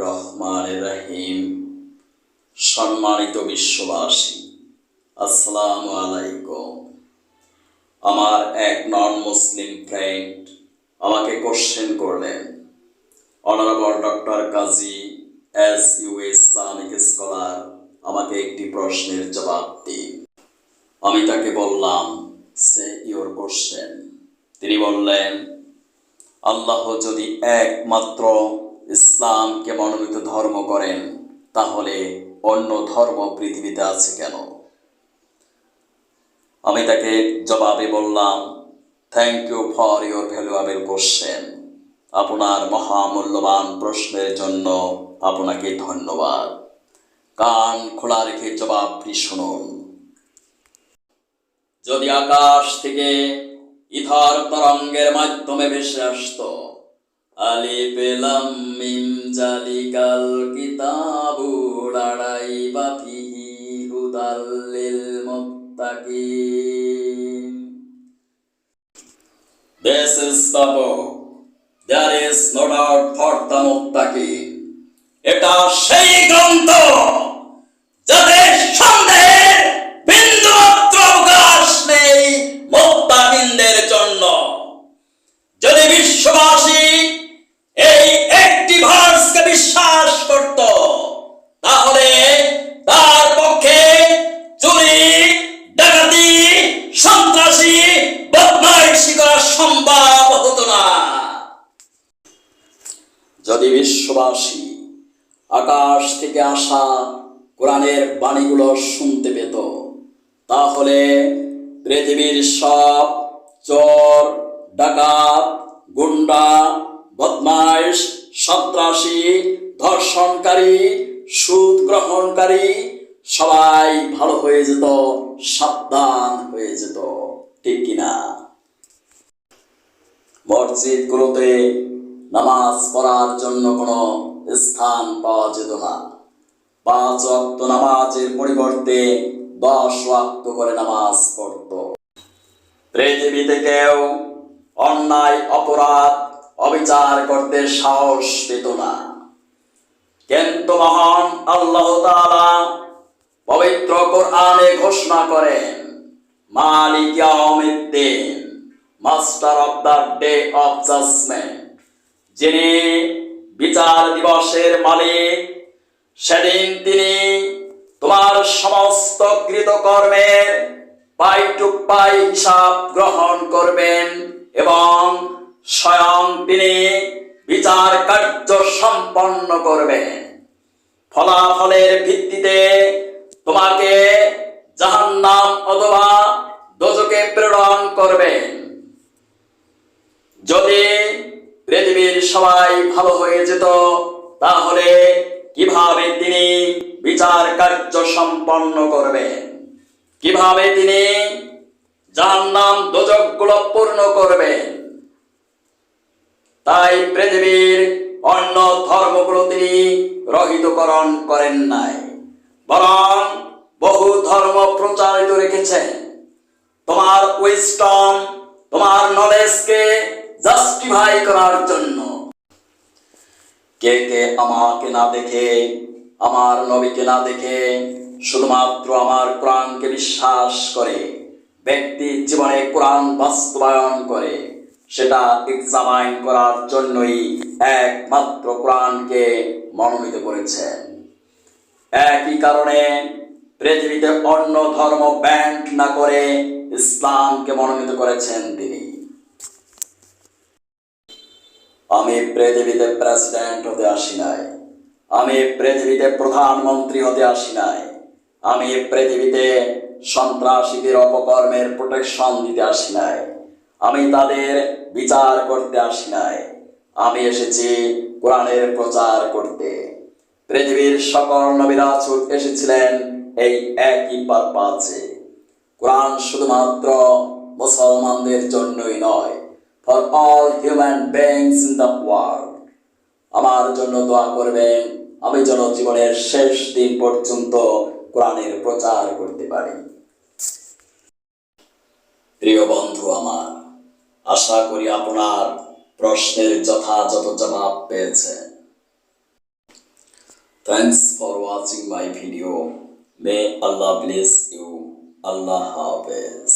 রহমান রহিম সম্মানিত বিশ্ববাসী, আসসালামু আলাইকুম। আমার এক নন মুসলিম ফ্রেন্ড আমাকে কোশ্চেন করলেন। Honourable doctor Kazi S U Islamic scholar আমাকে একটি প্রশ্নের জবাব দিন। আমি তাকে বললাম সে ইওর কোশ্চেন তিনি বললেন, আল্লাহ যদি একমাত্র ইসলামকে মনোনীত ধর্ম করেন, তাহলে অন্য ধর্ম পৃথিবীতে আছে কেন? আমি তাকে জবাবে বললাম thank you for your valuable question আপনার মহামূল্যবান প্রশ্নের জন্য আপনাকে ধন্যবাদ। কান খোলা রেখে জবাবটি শুনুন। যদি আকাশ থেকে ইথার তরঙ্গের মাধ্যমে ভেসে আসতো আলি পেলাম মিম জালিকাল কিতাবু লড়াই বাফিহি হুদাল্লিল মুত্তাকিন। This is the book. There is no doubt for এটা সেই গ্রন্থ বিশ্ববাসী, আকাশ থেকে আসা কোরআনের বাণীগুলো শুনতে পেত। তাহলে পৃথিবীর সব চোর, ডাকাত, গুন্ডা, বদমাইশ, সন্ত্রাসী, ধর্ষণকারী, সুদ গ্রহণকারী, সবাই ভালো হয়ে যেত, সাবধান হয়ে যেত। ঠিক কিনা? মসজিদগুলোতে নামাজ পড়ার জন্য কোনো স্থান পাওয়া যেত না। পাঁচ ওয়াক্ত নামাজের পরিবর্তে দশ ওয়াক্ত করে নামাজ পড়তো। পৃথিবীতে কেউ অন্যায়, অপরাধ, অবিচার করতে সাহস পেত না। কিন্তু মহান আল্লাহ তাআলা পবিত্র কোরআনে ঘোষণা করেন, মালিক ইয়াউমিদ্দিন master of the day of judgement. যিনি বিচার দিবসের মালিক, সেদিন তিনি তোমার সমস্ত কৃতকর্মের পাই টু পাই হিসাব গ্রহণ করবেন এবং স্বয়ং তিনি বিচার কার্য সম্পন্ন করবেন। ফলাফলের ভিত্তিতে তোমাকে জাহান্নাম অথবা দোজকে প্রেরণ করবেন। যদি সবাই ভালো হয়ে যেত, তাহলে কীভাবে তিনি বিচার কার্য সম্পন্ন করবেন কীভাবে তিনি জাহান্নাম দোজকগুলো পূর্ণ করবেন তাই পৃথিবীর অন্য ধর্মগুলো তিনি রহিতকরণ করেন নাই, বরং বহু ধর্ম প্রচারিত রেখেছেন। তোমার উইস্টম তোমার নলেজকে জাস্টিফাই করার জন্য। কে কে আমাকে না দেখে, আমার নবীকে না দেখে, শুধুমাত্র আমার কোরআনকে বিশ্বাস করে, ব্যক্তি জীবনে কোরআন বাস্তবায়ন করে, সেটা এক্সামাইন করার জন্যই একমাত্র কোরআনকে মনোনীত করেছেন একই কারণে পৃথিবীতে অন্য ধর্ম ব্যান্ড না করে ইসলামকে মনোনীত করেছেন তিনি। আমি পৃথিবীতে প্রেসিডেন্ট হতে আসি নাই। আমি পৃথিবীতে প্রধানমন্ত্রী হতে আসি নাই। আমি পৃথিবীতে সন্ত্রাসীদের অপকর্মের প্রোটেকশন দিতে আসি নাই। আমি তাদের বিচার করতে আসি নাই। আমি এসেছি কোরআনের প্রচার করতে। পৃথিবীর সকল নবীরা এসেছিলেন এই একই পারপাসে কোরআন শুধুমাত্র মুসলমানদের জন্যই নয় for all human beings in the world আমার জন্য দোয়া করবেন, আমি যেন জীবনের শেষ দিন পর্যন্ত কোরআনের প্রচার করতে পারি। প্রিয় বন্ধু আমার, আশা করি আপনার প্রশ্নের যথাযথ জবাব পেয়েছেন। Thanks for watching my video may Allah bless you Allah হাফেজ।